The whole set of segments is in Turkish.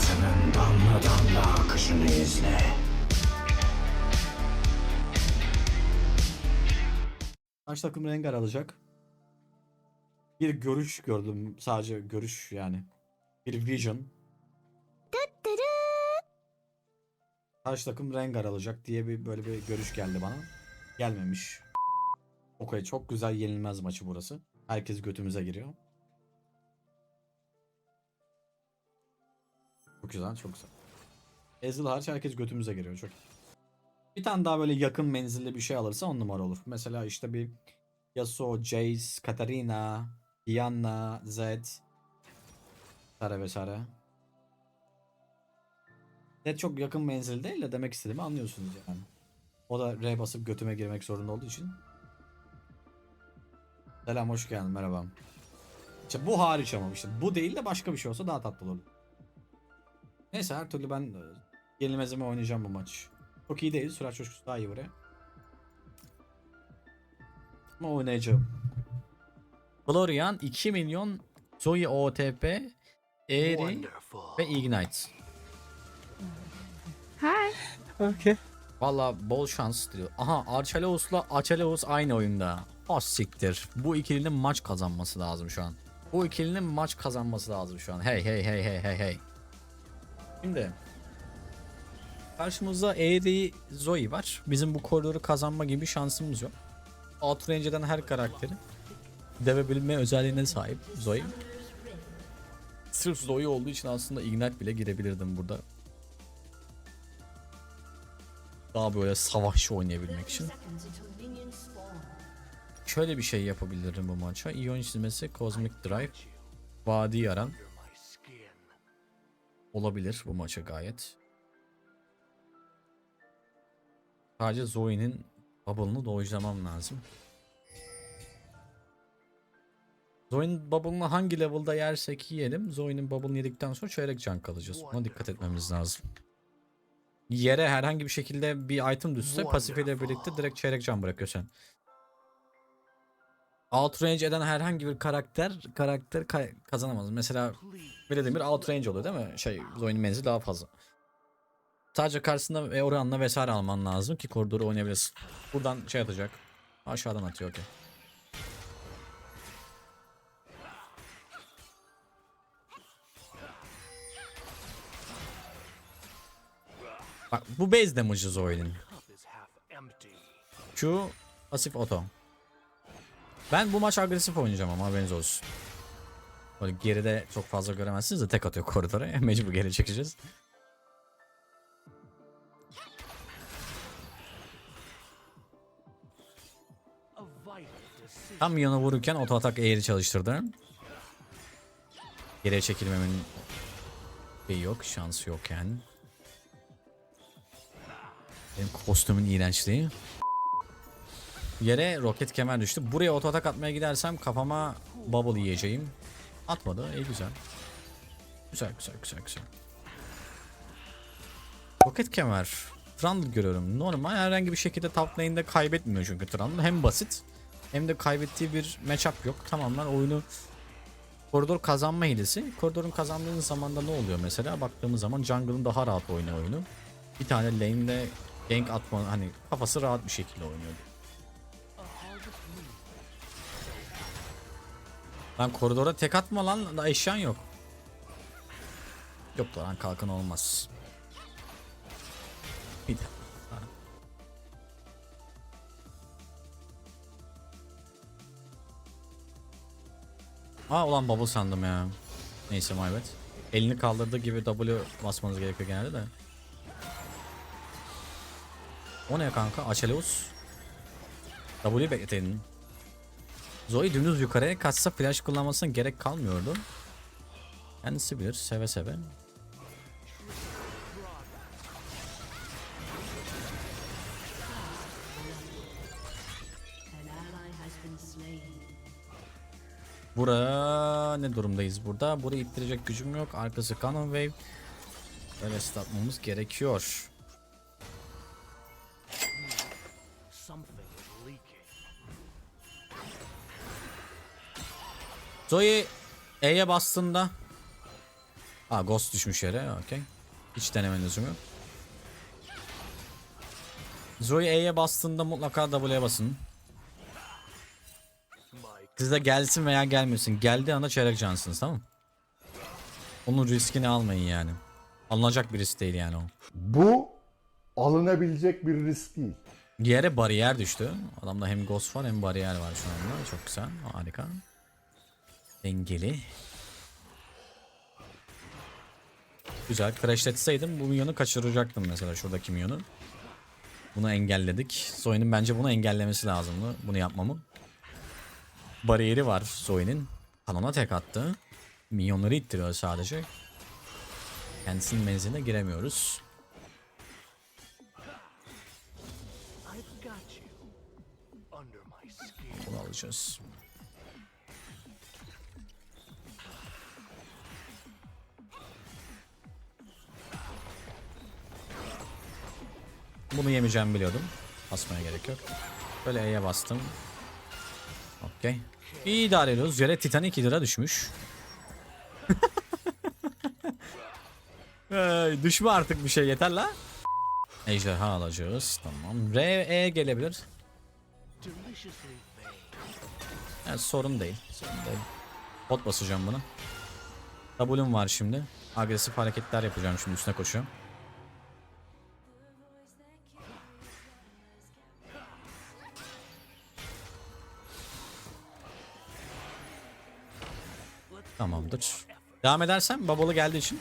Hayatının damla damla akışını izle. Karşı takım Rengar alacak. Bir görüş gördüm. Sadece görüş yani. Bir vision. Karşı takım Rengar alacak diye bir böyle bir görüş geldi bana. Gelmemiş. Okay çok güzel yenilmez maçı burası. Herkes götümüze giriyor. Çok güzel çok güzel. Ezreal hariç herkes götümüze giriyor çok. Bir tane daha böyle yakın menzilli bir şey alırsa on numara olur. Mesela işte bir Yasuo, Jace, Katarina, Diana, Zed vesaire vesaire. Zed çok yakın menzil değil de demek istediğimi anlıyorsunuz yani. O da R basıp götüme girmek zorunda olduğu için. Selam hoş geldin merhaba. İşte bu hariç ama işte bu değil de başka bir şey olsa daha tatlı olur. Neyse her türlü ben e, yenilmezime oynayacağım bu maç. Çok iyi değil. Sürat coşkusu daha iyi buraya. Ama oynayacağım. Florian 2 milyon Zoe OTP Eri ve Ignite. Hi. Okay. Valla bol şans diyor. Aha Archelaus'la Archelaus aynı oyunda. Az siktir. Bu ikilinin maç kazanması lazım şu an. Bu ikilinin maç kazanması lazım şu an. Hey hey hey hey hey hey. Şimdi karşımızda Eri Zoe var. Bizim bu koridoru kazanma gibi şansımız yok. Outrange'den her karakteri devebilme özelliğine sahip Zoe. Sırf Zoe olduğu için aslında Ignite bile girebilirdim burada. Daha böyle savaşçı oynayabilmek için. Şöyle bir şey yapabilirim bu maça. İyon çizmesi Cosmic Drive. Vadi yaran. Olabilir bu maça gayet. Sadece Zoe'nin bubble'ını dojlamam lazım. Zoe'nin bubble'ını hangi level'da yersek yiyelim. Zoe'nin bubble'ını yedikten sonra çeyrek can kalacağız. Buna dikkat etmemiz lazım. Yere herhangi bir şekilde bir item düşse pasifiyle birlikte direkt çeyrek can bırakıyor sen. Outrange eden herhangi bir karakter karakter ka- kazanamaz. Mesela Vladimir outrange oluyor değil mi? Şey Zoe'nin menzili daha fazla. Sadece karşısında ve oranla vesaire alman lazım ki koridoru oynayabilirsin. Buradan şey atacak. Aşağıdan atıyor okey. Bak bu base damage'ı Zoe'nin. Q pasif auto. Ben bu maç agresif oynayacağım ama haberiniz olsun. Böyle geride çok fazla göremezsiniz de tek atıyor koridora. Mecbur geri çekeceğiz. Tam yana vururken oto atak eğri çalıştırdı. Geriye çekilmemin şeyi yok, şansı yok yani. Benim kostümün iğrençliği. Yere roket kemer düştü. Buraya oto atak atmaya gidersem kafama bubble yiyeceğim. Atmadı. İyi güzel. Güzel güzel güzel güzel. Roket kemer. Trundle görüyorum. Normal herhangi bir şekilde top lane'de kaybetmiyor çünkü Trundle. Hem basit hem de kaybettiği bir matchup yok. Tamamen oyunu koridor kazanma hilesi. Koridorun kazandığınız zaman da ne oluyor mesela? Baktığımız zaman jungle'ın daha rahat oynuyor oyunu. Bir tane lane'de gank atma hani kafası rahat bir şekilde oynuyor. Lan koridora tek atma lan da eşyan yok. Yok lan kalkan olmaz. Bir de. Aa ulan bubble sandım ya. Neyse my. Elini kaldırdığı gibi W basmanız gerekiyor genelde de. O ne kanka? Achilles. W bekletelim. Zoe dümdüz yukarıya kaçsa flash kullanmasına gerek kalmıyordu. Kendisi bilir seve seve. Bura ne durumdayız burada? Burayı ittirecek gücüm yok. Arkası Cannon Wave. Böyle statmamız gerekiyor. Zoe E'ye bastığında Aa Ghost düşmüş yere. Okey. Hiç deneme lüzumu yok. Zoe E'ye bastığında mutlaka W'ye basın. Sizde gelsin veya gelmesin. Geldiği anda çeyrek cansınız tamam mı? Onun riskini almayın yani. Alınacak bir risk değil yani o. Bu alınabilecek bir risk değil. Yere bariyer düştü. Adamda hem ghost var hem bariyer var şu anda. Çok güzel. Harika. Dengeli. Güzel. Crashletseydim bu minyonu kaçıracaktım mesela şuradaki minyonu. Bunu engelledik. Zoe'nin bence bunu engellemesi lazımdı. Bunu yapmamı. Bariyeri var Zoe'nin. Kanona tek attı. Minyonları ittiriyor sadece. Kendisinin menziline giremiyoruz. Bunu alacağız. Bunu yemeyeceğimi biliyordum. Basmaya gerek yok. Böyle E'ye bastım. Okey. İyi idare ediyoruz. Yere Titanic 2 lira düşmüş. Ay, düşme artık bir şey yeter la. Ejderha alacağız. Tamam. R, E gelebilir. Yani sorun değil. Sorun değil. Bot basacağım bunu. W'm var şimdi. Agresif hareketler yapacağım şimdi üstüne koşuyorum. Tamamdır. Devam edersem babalı geldiği için.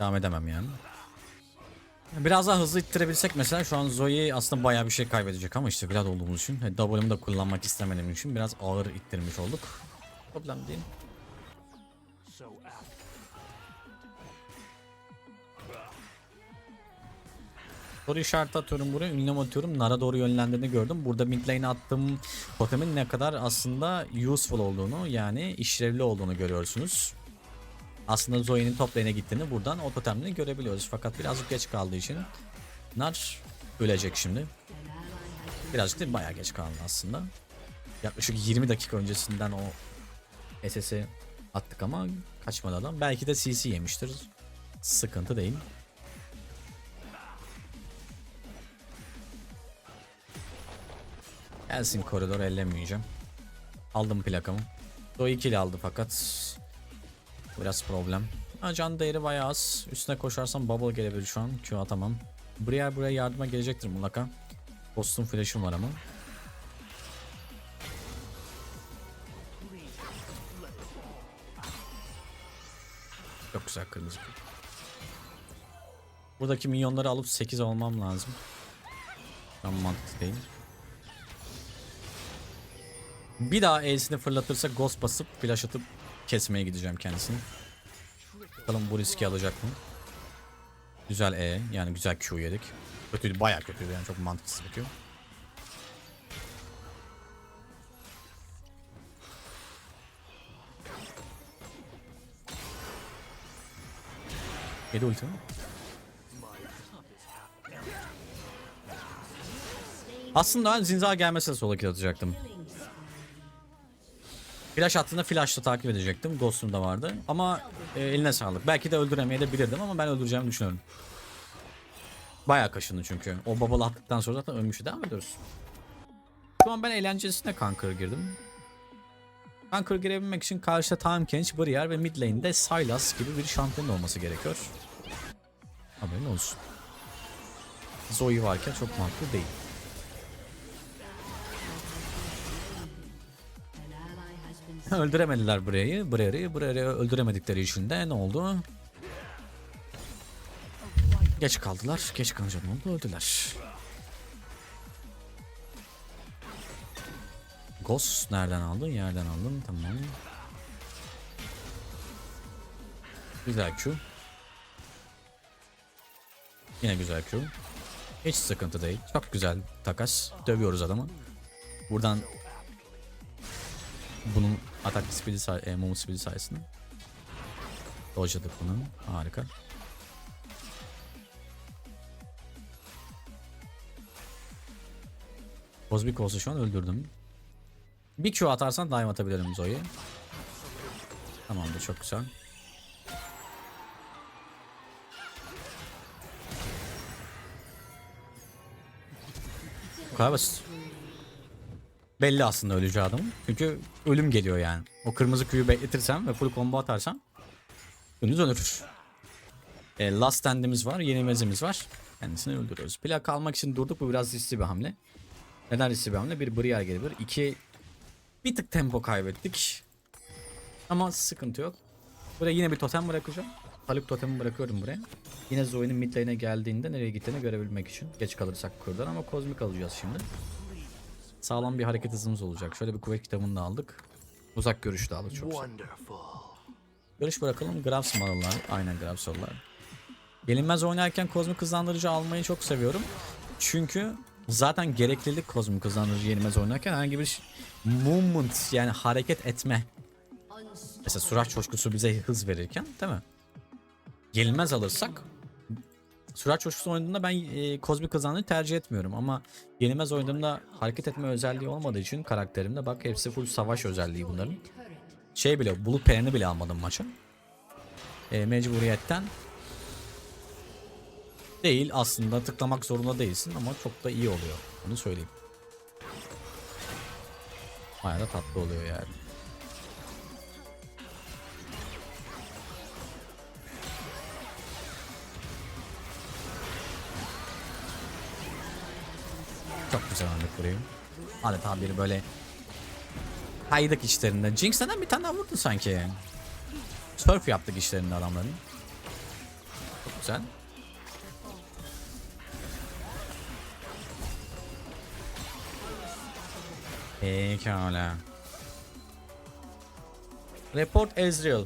Devam edemem yani. Biraz daha hızlı ittirebilsek mesela şu an Zoe aslında bayağı bir şey kaybedecek ama işte Vlad olduğumuz için hani W'mu da kullanmak istemediğim için biraz ağır ittirmiş olduk. Problem değil. Soru işareti atıyorum buraya. Ünlem atıyorum. Nara doğru yönlendiğini gördüm. Burada mid lane'e attığım totemin ne kadar aslında useful olduğunu yani işlevli olduğunu görüyorsunuz. Aslında Zoe'nin top lane'e gittiğini buradan o totemle görebiliyoruz. Fakat birazcık geç kaldığı için Nar ölecek şimdi. Birazcık değil bayağı geç kaldı aslında. Yaklaşık 20 dakika öncesinden o SS'i attık ama kaçmadı adam. Belki de CC yemiştir. Sıkıntı değil. Gelsin koridor ellemeyeceğim. Aldım plakamı. O ikili aldı fakat biraz problem. Ha, can değeri bayağı az. Üstüne koşarsam bubble gelebilir şu an. Q atamam. Buraya buraya yardıma gelecektir mutlaka. Ghost'un flash'ım var ama. Çok güzel kırmızı. Buradaki minyonları alıp 8 olmam lazım. Tam mantıklı değil. Bir daha E'sini fırlatırsa Ghost basıp flash atıp kesmeye gideceğim kendisini. Bakalım bu riski alacak mı? Güzel E yani güzel Q yedik. Kötüydü bayağı kötüydü yani çok mantıksız bir Q. Yedi ulti? Aslında ben Zinza gelmese sola kill atacaktım. Flash attığında flashla takip edecektim. Ghost'um da vardı. Ama e, eline sağlık. Belki de öldüremeyebilirdim ama ben öldüreceğimi düşünüyorum. Bayağı kaşındı çünkü. O bubble attıktan sonra zaten ölmüşü devam ediyoruz. Şu an ben eğlencesine Conquer girdim. Conquer girebilmek için karşıda Time Kench, Barrier ve mid lane'de Sylas gibi bir şampiyon olması gerekiyor. Haberin olsun. Zoe varken çok mantıklı değil. Öldüremediler burayı. Burayı, burayı öldüremedikleri için de ne oldu? Geç kaldılar. Geç kalınca ne oldu? Öldüler. Ghost nereden aldın? Yerden aldın. Tamam. Güzel Q. Yine güzel Q. Hiç sıkıntı değil. Çok güzel takas. Dövüyoruz adamı. Buradan bunun Atak speed'i say e, movement speed'i sayesinde. Dojladık bunu. Harika. Cosmic olsa şu an öldürdüm. Bir Q atarsan daim atabilirim Zoe'ye. Tamamdır çok güzel. Bu kadar basit. Belli aslında öleceği adam. Çünkü ölüm geliyor yani. O kırmızı küyü bekletirsem ve full combo atarsam önünüz ölür. E, last stand'imiz var, yeni mezimiz var. Kendisini öldürüyoruz. Plak almak için durduk. Bu biraz riskli bir hamle. Neden riskli bir hamle? Bir Briar gelebilir. İki bir tık tempo kaybettik. Ama sıkıntı yok. Buraya yine bir totem bırakacağım. Haluk totemi bırakıyorum buraya. Yine Zoe'nin mid lane'e geldiğinde nereye gittiğini görebilmek için. Geç kalırsak kurdan ama kozmik alacağız şimdi. Sağlam bir hareket hızımız olacak. Şöyle bir kuvvet kitabını da aldık. Uzak görüş de aldık çok güzel. Görüş bırakalım. Grabs mı alırlar? Aynen Grabs alırlar. Gelinmez oynarken kozmik hızlandırıcı almayı çok seviyorum. Çünkü zaten gereklilik kozmik hızlandırıcı yenilmez oynarken herhangi bir movement yani hareket etme. Mesela sürat coşkusu bize hız verirken değil mi? Gelinmez alırsak Sürat coşkusu oynadığımda ben e, kozmik hızlandırıcı tercih etmiyorum ama yenilmez oynadığımda hareket etme özelliği olmadığı için karakterimde bak hepsi full savaş özelliği bunların. Şey bile bulut peneni bile almadım maça. E, mecburiyetten değil aslında tıklamak zorunda değilsin ama çok da iyi oluyor. Bunu söyleyeyim. Bayağı da tatlı oluyor yani. Güzel aldık burayı. Adeta bir böyle kaydık içlerinde. Jinx neden bir tane daha vurdu sanki? Surf yaptık işlerinde adamların. Çok güzel. Pekala. Report Ezreal.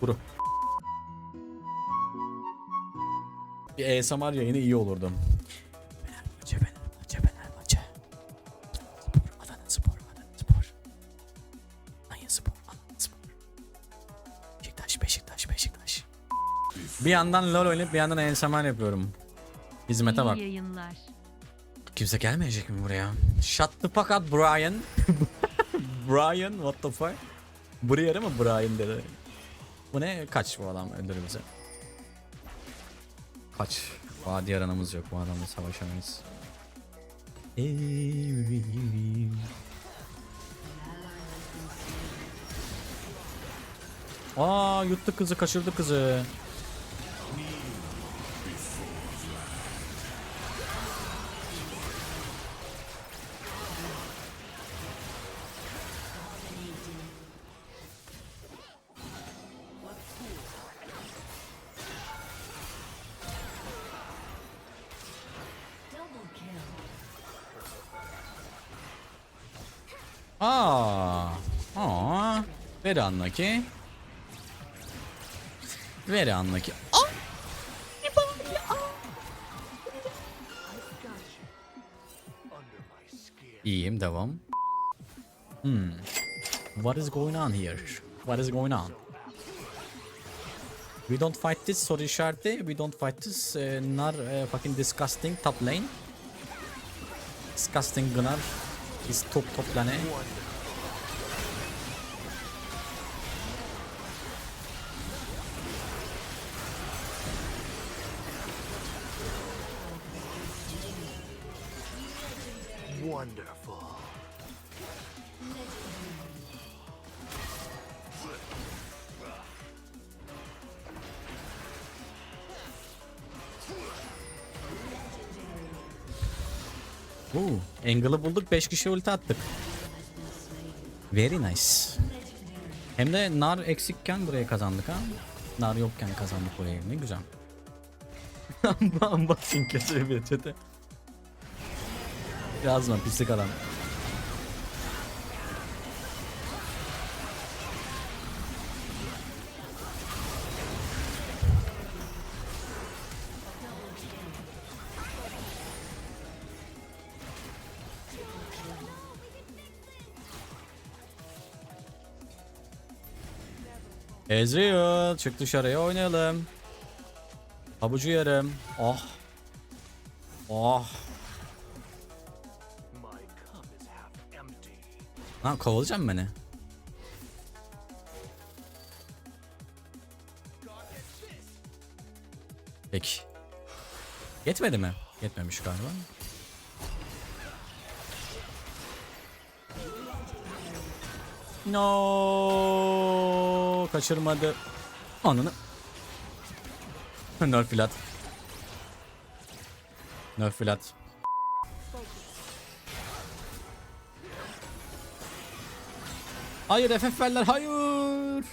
Kuru. Bir ASMR yayını iyi olurdu. Bir yandan LoL oynayıp bir yandan ASMR yapıyorum. Hizmete bak. Yayınlar. Kimse gelmeyecek mi buraya? Shut the fuck up Brian. Brian what the fuck? Buraya mı Brian dedi. Bu ne? Kaç bu adam öldürür bize. Kaç. Vadi aranımız yok. Bu adamla savaşamayız. Aa yuttu kızı kaçırdı kızı. Aa. Aa. Very unlucky. Very unlucky. Aa! İyiyim devam. Hmm. What is going on here? What is going on? We don't fight this soru işareti. We don't fight this. Uh, nar uh, fucking disgusting top lane. Disgusting Gunnar. Is top top lane. Wonderful. Oo, angle'ı bulduk 5 kişi ulti attık. Very nice. Hem de nar eksikken burayı kazandık ha. Nar yokken kazandık burayı. Ne güzel. Basın kesiyor bir çete. Yazma pislik adam. Ezreal çık dışarıya oynayalım. Habucu yarım. Oh. Ah. Oh. Ah. Ha kovalayacak beni? Peki. Yetmedi mi? Yetmemiş galiba. No kaçırmadı. Anını. Nerfilat. Nerfilat. Hayır FF'ler hayır.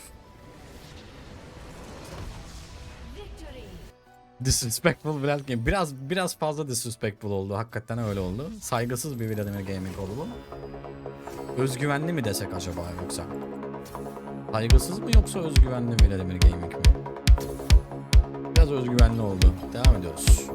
Disrespectful Vlad Game. Biraz biraz fazla disrespectful oldu. Hakikaten öyle oldu. Saygısız bir Vladimir Gaming oldu. Özgüvenli mi desek acaba yoksa? Saygısız mı yoksa özgüvenli Vladimir Gaming mi? Biraz özgüvenli oldu. Devam ediyoruz.